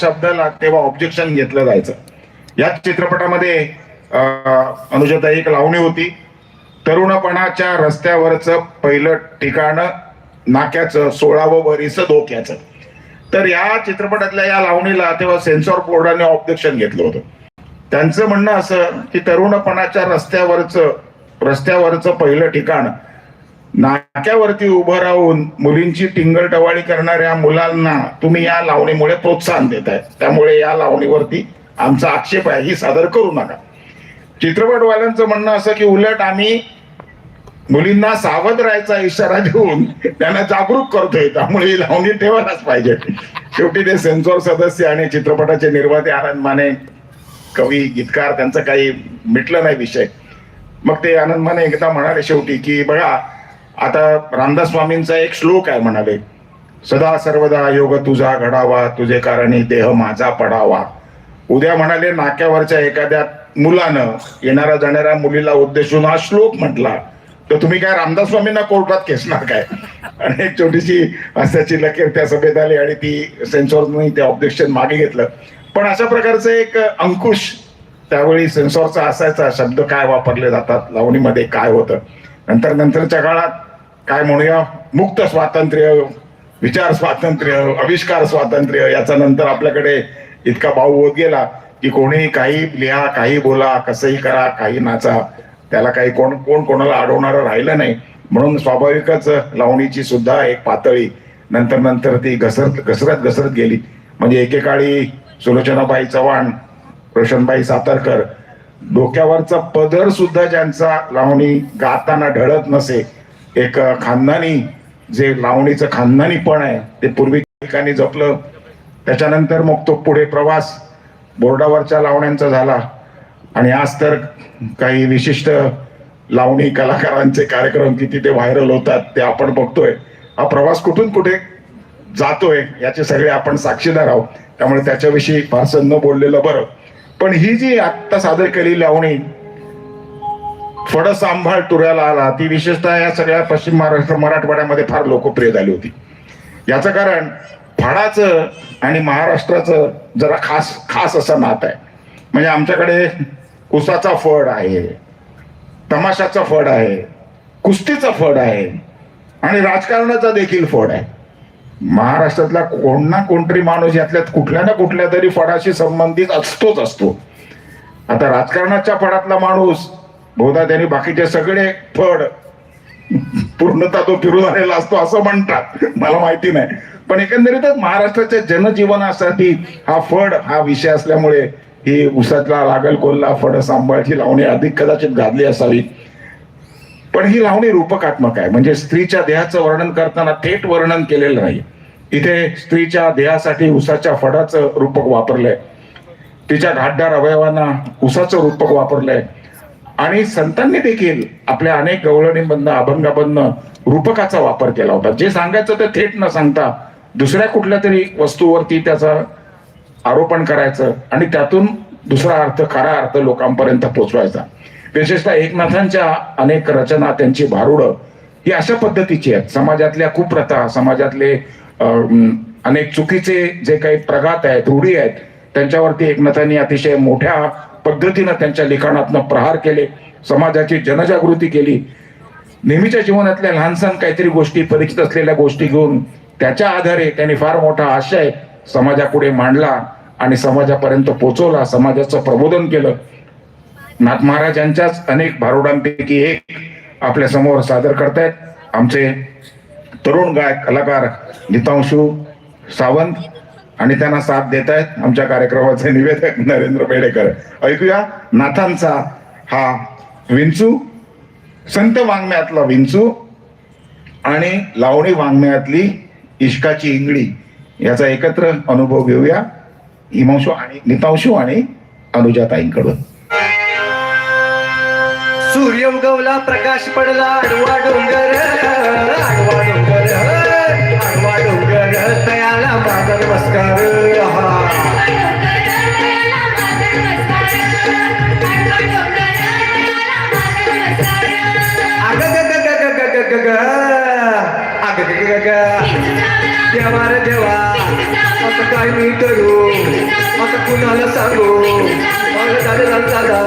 शब्दाला तेव्हा ऑब्जेक्शन घेतलं जायचं. याच चित्रपटामध्ये अं, अनुजाताई एक लावणी होती. तरुणपणाच्या रस्त्यावरचं पहिलं ठिकाण नाक्याचं सोळावं वरीचं धोक्याचं. तर या चित्रपटातल्या या लावणीला तेव्हा सेन्सॉर बोर्डाने ऑब्जेक्शन घेतलं होतं. त्यांचं म्हणणं असं की तरुणपणाच्या रस्त्यावरचं रस्त्यावरचं पहिलं ठिकाण नाक्यावरती उभं राहून मुलींची टिंगलटवाळी करणाऱ्या मुलांना तुम्ही या लावणीमुळे प्रोत्साहन देत आहे त्यामुळे या लावणीवरती आमचा आक्षेप आहे. ही सादर करू नका. चित्रपटवाल्यांचं म्हणणं असं की उलट आम्ही मुलींना सावध राहायचा इशारा देऊन त्यांना जागरूक करतोय. त्यामुळे ही लावणी ठेवायलाच पाहिजे. शेवटी ते सेन्सॉर सदस्य आणि चित्रपटाचे निर्माते आनंद माने कवी गीतकार त्यांचं काही मिटलं नाही विषय. मग ते आनंद माने एकदा म्हणाले शेवटी की बघा आता रामदास स्वामींचा एक श्लोक आहे म्हणाले सदा सर्वदा योग तुझा घडावा तुझे कारणी देह माझा पडावा. उद्या म्हणाले नाक्यावरच्या एखाद्या मुलानं येणाऱ्या जाणाऱ्या मुलीला उद्देशून हा श्लोक म्हटला तर तुम्ही काय रामदास स्वामींना कोर्टात खेचणार काय? आणि एक छोटीशी हास्याची लकीर त्या सभेत आली आणि ती सेन्सॉरनी ते ऑब्जेक्शन मागे घेतलं. पण अशा प्रकारचं एक अंकुश त्यावेळी सेन्सॉरचा असायचा शब्द काय वापरले जातात लावणीमध्ये काय होतं? नंतर नंतरच्या काळात काय म्हणूया? मुक्त स्वातंत्र्य विचार स्वातंत्र्य आविष्कार स्वातंत्र्य याचा नंतर आपल्याकडे इतका भाव होत गेला की कोणी काही लिहा काही बोला कसंही करा काही नाचा. त्याला काही कोण कोण कोणाला अडवणारं राहिलं नाही. म्हणून स्वाभाविकच लावणीची सुद्धा एक पातळी नंतर नंतर ती घसरत घसरत घसरत गेली. म्हणजे एकेकाळी सुलोचनाबाई चव्हाण रोशनबाई सातारकर डोक्यावरचा पदर सुद्धा ज्यांचा लावणी गाताना ढळत नसे एक खानदानी जे लावणीचं खानदानी पण आहे ते पूर्वी ठिकाणी जपलं. त्याच्यानंतर मग तो पुढे प्रवास बोर्डावरच्या लावण्यांचा झाला. आणि आज तर काही विशिष्ट लावणी कलाकारांचे कार्यक्रम किती ते व्हायरल होतात ते आपण बघतोय. हा प्रवास कुठून कुठे जातोय याचे सगळे आपण साक्षीदार आहोत. त्यामुळे त्याच्याविषयी फारसं न बोललेलं बरं. पण ही जी आत्ता सादर केलेली लावणी फड सांभाळ तुऱ्याला आला. ती विशेषतः या सगळ्या पश्चिम महाराष्ट्र मराठवाड्यामध्ये फार लोकप्रिय झाली होती. याचं कारण फडाचं आणि महाराष्ट्राचं जरा खास खास असं नात आहे. म्हणजे आमच्याकडे उसाचा फड आहे तमाशाचा फड आहे कुस्तीचा फड आहे आणि राजकारणाचा देखील फड आहे. महाराष्ट्रातला कोण ना कोणतरी माणूस यातल्यात कुठल्या ना कुठल्या तरी फडाशी संबंधित असतोच असतो. आता राजकारणाच्या फडातला माणूस बहुधा त्यांनी बाकीचे सगळे फड पूर्णतः तो फिरून आलेला असतो असं म्हणतात. मला माहिती नाही. पण एकंदरीतच महाराष्ट्राच्या जनजीवनासाठी हा फड हा विषय असल्यामुळे ही उसातला लागल कोल्हा फड सांभाळची लावणी अधिक कदाचित गाजली असावी. पण ही लावणी रूपकात्मक आहे. म्हणजे स्त्रीच्या देहाचं वर्णन करताना थेट वर्णन केलेलं नाही. इथे स्त्रीच्या देहासाठी उसाच्या फडाचं रूपक वापरलंय. तिच्या घाटदार अवयवांना उसाचं रूपक वापरलंय. आणि संतांनी देखील आपल्या अनेक गवळणींमधनं अभंगामधनं रूपकाचा वापर केला होता. जे सांगायचं ते थेट न सांगता दुसऱ्या कुठल्या तरी वस्तूवरती त्याचा आरोपण करायचं आणि त्यातून दुसरा अर्थ खरा अर्थ लोकांपर्यंत पोचवायचा. विशेषतः एकनाथांच्या अनेक रचना त्यांची भारुडं ही अशा पद्धतीची आहेत. समाजातल्या कुप्रथा समाजातले अनेक चुकीचे जे काही प्रघात आहेत रूढी आहेत त्यांच्यावरती एकनाथांनी अतिशय मोठ्या पद्धतीनं त्यांच्या लिखाणातनं प्रहार केले समाजाची जनजागृती केली. नेहमीच्या जीवनातल्या लहानसहान काहीतरी गोष्टी परिचित असलेल्या गोष्टी घेऊन त्याच्या आधारे त्यांनी फार मोठा आशय समाजापुढे मांडला आणि समाजापर्यंत पोचवला समाजाचं प्रबोधन केलं. नाथ महाराजांच्याच अनेक भारुडांपैकी एक आपल्यासमोर सादर करतायत. आमचे तरुण गायक कलाकार नितांशू सावंत आणि त्यांना साथ देत आहेत. आमच्या कार्यक्रमाचे निवेदक नरेंद्र बेडेकर ऐकूया नाथांचा हा विंचू संत वाङ्मयातला विंचू आणि लावणी वाङ्मयातली इश्काची इंगळी याचा एकत्र अनुभव घेऊया. हिमांशू आणि नितांशू आणि अनुजाताईंकडून सूर्य उगवला प्रकाश पडला आडवा डोंगर आडवा डोंगर. दयाला माझा नमस्कार अग ग अग देवा रे देवा. असं काय मी करू? असं कुणाला सांगू? मला दादा दादा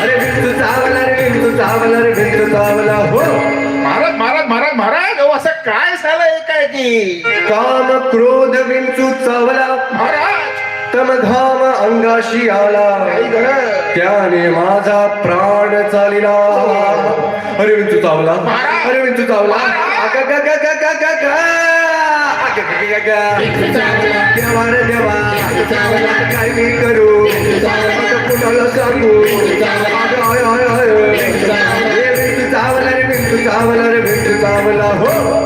अरे बिंदू चावला रे बिंदू चावला रे बिंदू चावला हो. महाराज महाराज महाराज महाराज. असं काय झालंय काय की काम क्रोध विंचू चावला. महाराज! तम धाम अंगाशी आला. त्याने माझा प्राण चालिला. अरे विंचू चावला. अरे विंचू चावला. अग ग ग ग ग ग ग. देवा रे देवा. काय मी करू? कुणाला सांगू? हे चावला रे विंचू चावला रे विंचू चावला. हो.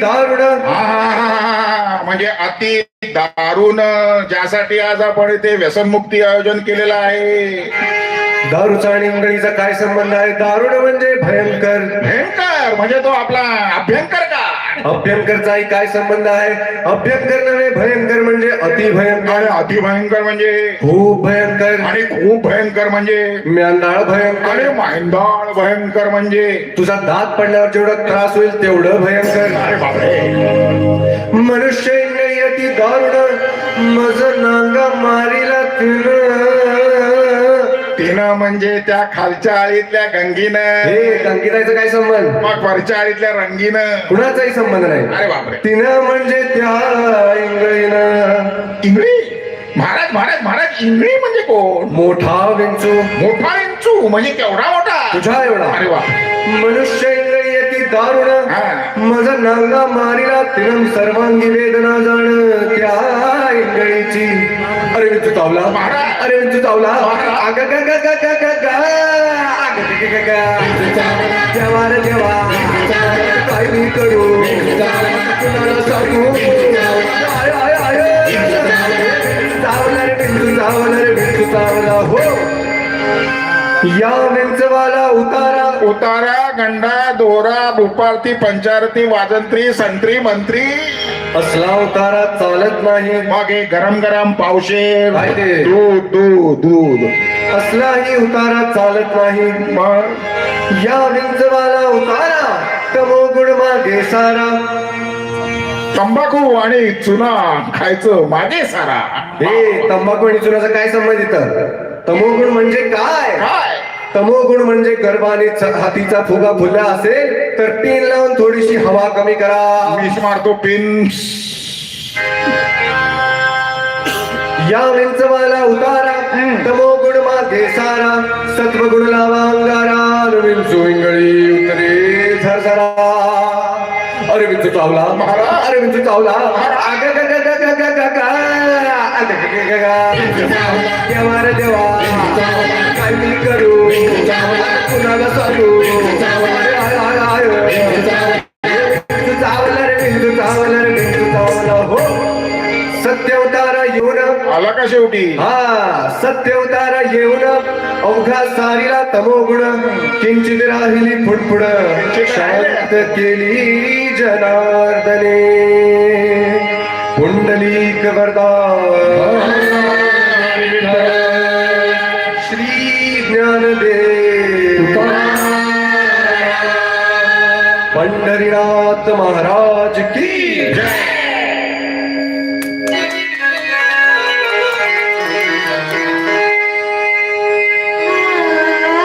दारुण. म्हणजे अति दारुण ज्यासाठी आज आपण इथे व्यसनमुक्ती आयोजन केलेलं आहे. दारूचा आणि इंगळीचा काय संबंध आहे? दारुण म्हणजे भयंकर. भयंकर म्हणजे तो आपला अभ्यंकर का? अभ्यंकरचाही काय संबंध आहे? अभ्यंकर नव्हे भयंकर म्हणजे अति आणि भयंकर अति भयंकर म्हणजे? खूप भयंकर. आणि खूप भयंकर म्हणजे? म्यांदाळ आणि भयंकर माहिंदाळ भयंकर म्हणजे? तुझा दात पडल्यावर जेवढा त्रास होईल तेवढं भयंकर. अरे बापरे. मनुष्य दारुण. मज नांगा मारिला तिनं. तिनं म्हणजे त्या खालच्या आळीतल्या गंगीनं. हे काय संबंध? मग वरच्या आळीतल्या रंगीनं. कुणाचाही संबंध नाही. अरे बापरे. तिनं म्हणजे त्या इंगळीनं. इंगळी? महाराज महाराज महाराज इंगळी म्हणजे कोण? मोठा विंचू. मोठा इंचू म्हणजे केवढा मोठा? तुझा एवढा. अरे वा मनुष्य दारुण. मज नांगा मारिला तिनं सर्वांगी वेदना जाण त्या इंगळीची. अरे विंचू चावला. महाराज. अरे विंचू चावला. अग ग ग ग ग ग ग. अग ग ग ग ग. देवा रे देवा. काय मी करू? कुणाला सांगू? आय आय आय. चावला रे विंचू चावला रे विंचू चावला हो. या विंचवाला उतारा गंडा दोरा भूपारती पंचारती वाजंत्री संत्री मंत्री. असला उतारा चालत नाही. मग गरम गरम पावशे? दूध दूध दूध. असलाही उतारा चालत नाही. मग? या विंचवाला उतारा तमो गुण मागे सारा. तंबाखू आणि चुना खायचं मागे सारा. हे तंबाखू आणि चुनाचा काय संबंध इथं? तमोगुण म्हणजे काय? काय? तमोगुण म्हणजे गर्भाने हातीचा फुगा फुलला असेल तर पिन लावून थोडीशी हवा कमी करा. मीच मारतो पिन या विंचवाला उतारा तमोगुण मागे सारा सत्वगुण लावा अंगारा विंचू इंगळी उतरे झरझरा अरे विंचू चावला अरे विंचू चावला. अग ग ग ग ग ग ग ग. अग ग ग ग ग. देवा रे देवा. काय मी करू कुणाला सांगू? चावला रे चावला रे चावला. हो. सत्यवतारा येऊन. आला का शेवटी? हा सत्यवतारा येऊन. अवघा सारीला तमोगुण. किंचित राहिली फुडफुड. शांत केली जनार्दने. पुंडलीक वरदान. श्री ज्ञानदेव। पंढरीनाथ महाराज की